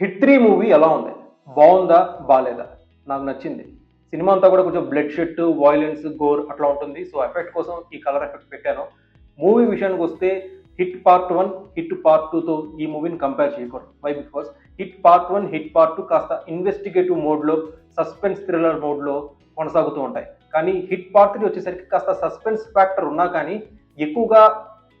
Hit three movie ఎలా ఉంది? బాగుందా? బాగాలేదా నాకు నచ్చింది. సినిమా అంతా కూడా కొంచెం బ్లడ్ షెట్ వాయిలెన్స్ గోర్ అట్లా ఉంటుంది. సో ఎఫెక్ట్ కోసం ఈ కలర్ ఎఫెక్ట్ పెట్టాను. మూవీ విషయానికి వస్తే hit part one hit part టూతో ఈ మూవీని కంపేర్ చేయకూడదు. Why because hit part one hit part two కాస్త ఇన్వెస్టిగేటివ్ మోడ్లో సస్పెన్స్ థ్రిల్లర్ మోడ్లో కొనసాగుతూ ఉంటాయి. కానీ హిట్ పార్ట్ త్రీ వచ్చేసరికి కాస్త సస్పెన్స్ ఫ్యాక్టర్ ఉన్నా కానీ ఎక్కువగా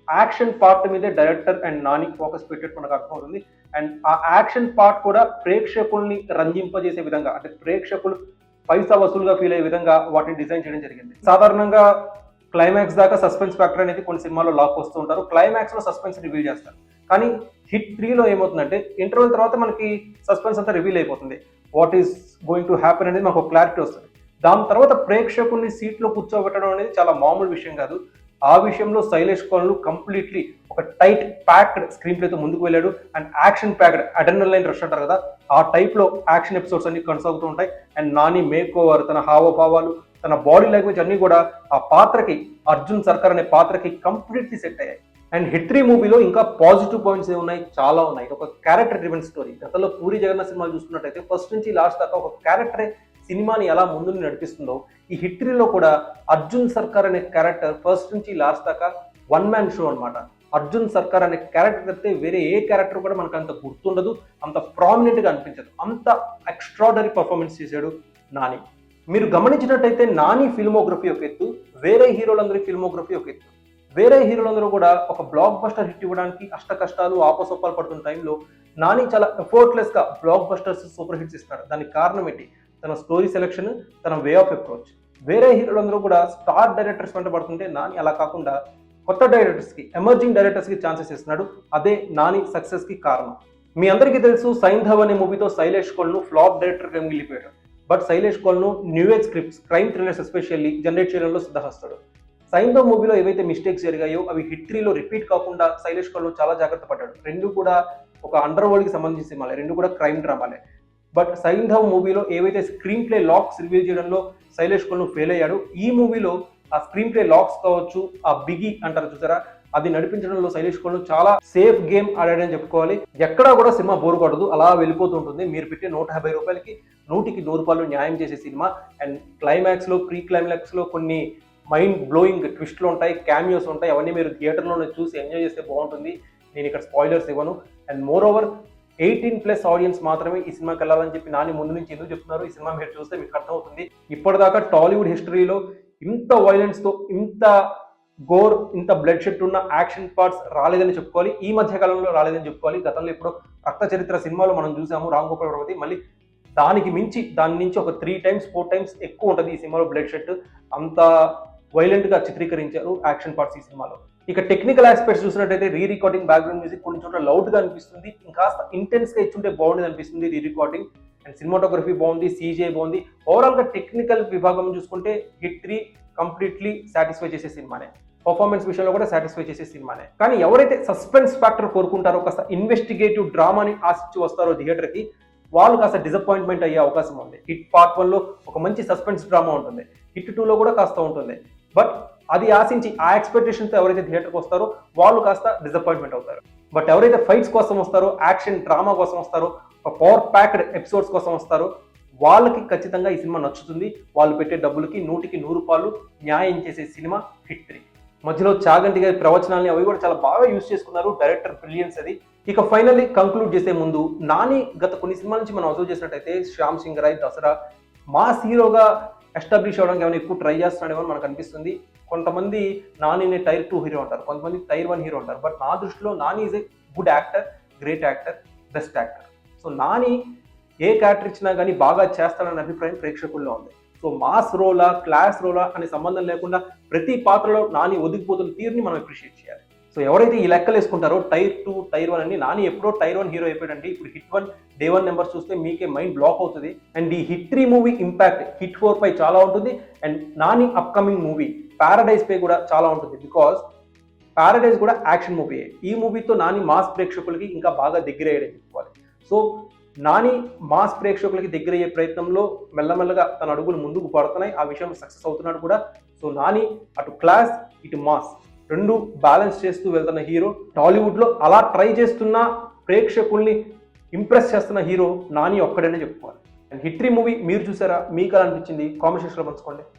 యాక్షన్ పార్ట్ మీదే డైరెక్టర్ అండ్ నాని ఫోకస్ పెట్టేట్టు మనకు అర్థమవుతుంది అండ్ ఆ యాక్షన్ పార్ట్ కూడా ప్రేక్షకుల్ని రంజింపజేసే విధంగా అంటే ప్రేక్షకులు పైసా వసూలుగా ఫీల్ అయ్యే విధంగా వాటిని డిజైన్ చేయడం జరిగింది. సాధారణంగా క్లైమాక్స్ దాకా సస్పెన్స్ ఫ్యాక్టర్ అనేది కొన్ని సినిమాల్లో లాక్ వస్తూ ఉంటారు. క్లైమాక్స్లో సస్పెన్స్ రివీల్ చేస్తారు. కానీ హిట్ త్రీలో ఏమవుతుందంటే ఇంటర్వెల్ తర్వాత మనకి సస్పెన్స్ అంతా రివీల్ అయిపోతుంది. What is going to happen అనేది మనకు క్లారిటీ వస్తుంది. దాని తర్వాత ప్రేక్షకుల్ని సీట్లో కూర్చోబెట్టడం అనేది చాలా మామూలు విషయం కాదు. ఆ విషయంలో శైలేష్ కోన్లు కంప్లీట్లీ ఒక టైట్ ప్యాక్డ్ స్క్రీన్ ప్లేతో ముందుకు వెళ్ళాడు. And action packed adrenaline rush అంటారు కదా ఆ టైప్లో యాక్షన్ ఎపిసోడ్స్ అన్ని కొనసాగుతూ ఉంటాయి. అండ్ నాని మేక్ ఓవర్ తన హావభావాలు తన బాడీ లాంగ్వేజ్ అన్నీ కూడా ఆ పాత్రకి అర్జున్ సర్కార్ అనే పాత్రకి కంప్లీట్లీ సెట్ అయ్యాయి. అండ్ హిట్ త్రీ మూవీలో ఇంకా పాజిటివ్ పాయింట్స్ ఉన్నాయి? చాలా ఉన్నాయి. ఒక క్యారెక్టర్ డ్రివెన్ స్టోరీ గతంలో పూరి జగన్నాథ్ సినిమాలు చూసుకున్నట్టయితే ఫస్ట్ నుంచి లాస్ట్ దాకా ఒక క్యారెక్టరే సినిమాని ఎలా ముందుని నడిపిస్తుందో ఈ హిట్రీలో కూడా అర్జున్ సర్కార్ అనే క్యారెక్టర్ ఫస్ట్ నుంచి లాస్ట్ దాకా వన్ మ్యాన్ షో అనమాట అర్జున్ సర్కార్ అనే క్యారెక్టర్ అయితే వేరే ఏ క్యారెక్టర్ కూడా మనకు అంత గుర్తుండదు అంత ప్రామినెంట్గా అనిపించదు. అంత ఎక్స్ట్రాడనరీ పర్ఫార్మెన్స్ చేశాడు నాని. మీరు గమనించినట్టయితే నాని ఫిల్మోగ్రఫీ ఒక ఎత్తు వేరే హీరోలందరి ఫిల్మోగ్రఫీ ఒక ఎత్తు. వేరే హీరోలందరూ కూడా ఒక బ్లాక్ బస్టర్ హిట్ ఇవ్వడానికి అష్ట కష్టాలు ఆపసొప్పాలు పడుతున్న టైంలో నాని చాలా ఎఫోర్ట్లెస్గా బ్లాక్ బస్టర్స్ సూపర్ హిట్స్ ఇస్తాడు దానికి కారణం ఏంటి? తన స్టోరీ సెలెక్షన్ తన వే ఆఫ్ అప్రోచ్ వేరే హీరోలందరూ కూడా స్టార్ డైరెక్టర్స్ వెంట పడుతుంటే నాని అలా కాకుండా కొత్త డైరెక్టర్స్కి ఎమర్జింగ్ డైరెక్టర్స్కి ఛాన్సెస్ ఇస్తున్నాడు. అదే నాని సక్సెస్కి కారణం. మీ అందరికీ తెలుసు సైంధవ్ అనే మూవీతో శైలేష్ కోల్ను ఫ్లాప్ డైరెక్టర్గా మిగిలిపోయాడు. But Sailesh Kolanu new age scripts crime thrillers especially generate చేయడంలో సిద్ధహస్తాడు. సైంధవ్ మూవీలో ఏవైతే మిస్టేక్స్ జరిగాయో అవి హిట్ త్రీలో రిపీట్ కాకుండా శైలేష్ కోల్ను చాలా జాగ్రత్త పడ్డాడు. రెండు కూడా ఒక అండర్ వరల్డ్కి సంబంధించిన సినిమాలే రెండు కూడా క్రైమ్ డ్రామాలే బట్ సైంధవ్ మూవీలో ఏవైతే స్క్రీన్ ప్లే లాక్స్ రివీల్ చేయడంలో శైలేష్ కొల్ను ఫెయిల్ అయ్యాడు. ఈ మూవీలో ఆ స్క్రీన్ ప్లే లాక్స్ కావచ్చు ఆ బిగి అంటారు చూసారా? అది నడిపించడంలో శైలేష్ కొల్ను చాలా సేఫ్ గేమ్ ఆడాడని చెప్పుకోవాలి. ఎక్కడా కూడా సినిమా బోరు కొట్టదు. అలా వెళ్ళిపోతూ ఉంటుంది. మీరు పెట్టే నూట యాభై రూపాయలకి నూటికి నూరు రూపాయలు న్యాయం చేసే సినిమా. అండ్ క్లైమాక్స్లో ప్రీ క్లైమాక్స్లో కొన్ని మైండ్ బ్లోయింగ్ ట్విస్ట్లు ఉంటాయి క్యామియోస్ ఉంటాయి. అవన్నీ మీరు థియేటర్లోనే చూసి ఎంజాయ్ చేస్తే బాగుంటుంది. నేను ఇక్కడ స్పాయిలర్స్ ఇవ్వను. And moreover eighteen plus audience మాత్రమే ఈ సినిమాకి వెళ్ళాలని చెప్పి నాని ముందు నుంచి ఎందుకు చెప్తున్నారు? ఈ సినిమా మీరు చూస్తే మీకు అర్థమవుతుంది. ఇప్పటిదాకా టాలీవుడ్ హిస్టరీలో ఇంత వైలెన్స్తో ఇంత గోర్ ఇంత బ్లడ్ షెట్ ఉన్న యాక్షన్ పార్ట్స్ రాలేదని చెప్పుకోవాలి. ఈ మధ్య కాలంలో రాలేదని చెప్పుకోవాలి. గతంలో ఇప్పుడు రక్త చరిత్ర సినిమాలో మనం చూసాము రామ్ గోపాల్ పర్వతి. మళ్ళీ దానికి మించి దాని నుంచి ఒక త్రీ టైమ్స్ ఫోర్ టైమ్స్ ఎక్కువ ఉంటుంది ఈ సినిమాలో బ్లడ్ షెట్ అంత వైలెంట్గా చిత్రీకరించారు యాక్షన్ పార్ట్స్ ఈ సినిమాలో. ఇక టెక్నికల్ ఆస్పెక్ట్స్ చూసినట్టయితే రీ రికార్డింగ్ బ్యాక్గ్రౌండ్ మ్యూజిక్ కొన్ని చోట్ల లౌడ్గా అనిపిస్తుంది. ఇంకాస్త ఇంటెన్స్గా ఇచ్చుంటే బాగుండేది అనిపిస్తుంది రీ రికార్డింగ్ అండ్ సినిమాటోగ్రఫీ బాగుంది సీజే బాగుంది. ఓవరాల్గా టెక్నికల్ విభాగం చూసుకుంటే హిట్ త్రీ కంప్లీట్లీ సాటిస్ఫై చేసే సినిమానే. పర్ఫార్మెన్స్ విషయంలో కూడా సాటిస్ఫై చేసే సినిమానే. కానీ ఎవరైతే సస్పెన్స్ ఫ్యాక్టర్ కోరుకుంటారో కాస్త ఇన్వెస్టిగేటివ్ డ్రామాని ఆశించి వస్తారో థియేటర్కి వాళ్ళు కాస్త డిసప్పాయింట్మెంట్ అయ్యే అవకాశం ఉంది. హిట్ పార్ట్ వన్లో ఒక మంచి సస్పెన్స్ డ్రామా ఉంటుంది. హిట్ టూలో కూడా కాస్త ఉంటుంది. బట్ అది ఆశించి ఆ ఎక్స్పెక్టేషన్తో ఎవరైతే థియేటర్కి వస్తారో వాళ్ళు కాస్త డిసప్పాయింట్మెంట్ అవుతారు. బట్ ఎవరైతే ఫైట్స్ కోసం వస్తారో యాక్షన్ డ్రామా కోసం వస్తారో ఒక పవర్ ప్యాక్డ్ ఎపిసోడ్స్ కోసం వస్తారో వాళ్ళకి ఖచ్చితంగా ఈ సినిమా నచ్చుతుంది. వాళ్ళు పెట్టే డబ్బులకి నూటికి నూరు రూపాయలు న్యాయం చేసే సినిమా హిట్ త్రీ. మధ్యలో చాగంటి గారి ప్రవచనాల్ని అవి కూడా చాలా బాగా యూజ్ చేసుకున్నారు. డైరెక్టర్ బ్రిలియన్స్ అది. ఇక ఫైనల్లీ కంక్లూడ్ చేసే ముందు నాని గత కొన్ని సినిమాల నుంచి మనం అబ్జర్వ్ చేసినట్టయితే Shyam Singh Roy Dasara mass hero establish అవడానికి ఏమైనా ఎక్కువ ట్రై చేస్తున్నాడేమో అని మనకు అనిపిస్తుంది. కొంతమంది నానిని టైర్ టూ హీరో అంటారు. కొంతమంది టైర్ వన్ హీరో అంటారు. బట్ నా దృష్టిలో Nani is a good actor great actor best actor so Nani a character ఇచ్చినా కానీ బాగా చేస్తాడనే అభిప్రాయం ప్రేక్షకుల్లో ఉంది. సో మాస్ రోలా క్లాస్ రోలా అనే సంబంధం లేకుండా ప్రతి పాత్రలో నాని ఒదిగిపోతున్న తీరుని మనం అప్రిషియేట్ చేయాలి. సో ఎవరైతే ఈ లెక్కలు వేసుకుంటారో టైర్ టూ టైర్ వన్ అని నాని ఎప్పుడో టైర్ వన్ హీరో అయిపోయాడంటే ఇప్పుడు hit one day one numbers చూస్తే మీకే మైండ్ బ్లాక్ అవుతుంది. అండ్ ఈ hit three movie impact hit four పై చాలా ఉంటుంది. And Nani upcoming movie Paradise పై కూడా చాలా ఉంటుంది. బికాస్ పారడైజ్ కూడా యాక్షన్ మూవీ ఈ మూవీతో నాని మాస్ ప్రేక్షకులకి ఇంకా బాగా దగ్గర అయ్యాడని చెప్పుకోవాలి. సో నాని మాస్ ప్రేక్షకులకి దగ్గర అయ్యే ప్రయత్నంలో మెల్లమెల్లగా తన అడుగులు ముందుకు పడుతున్నాయి ఆ విషయం సక్సెస్ అవుతున్నాడు కూడా. సో నాని అటు క్లాస్ ఇటు మాస్. రెండు బ్యాలెన్స్ చేస్తూ వెళ్తున్న హీరో. టాలీవుడ్లో అలా ట్రై చేస్తున్న ప్రేక్షకుల్ని ఇంప్రెస్ చేస్తున్న హీరో నాని ఒక్కడనే చెప్పుకోవాలి. అండ్ హిట్రీ మూవీ మీరు చూసారా? మీకు అలా అనిపించింది? కామెంట్ సెక్షన్లో పంచుకోండి.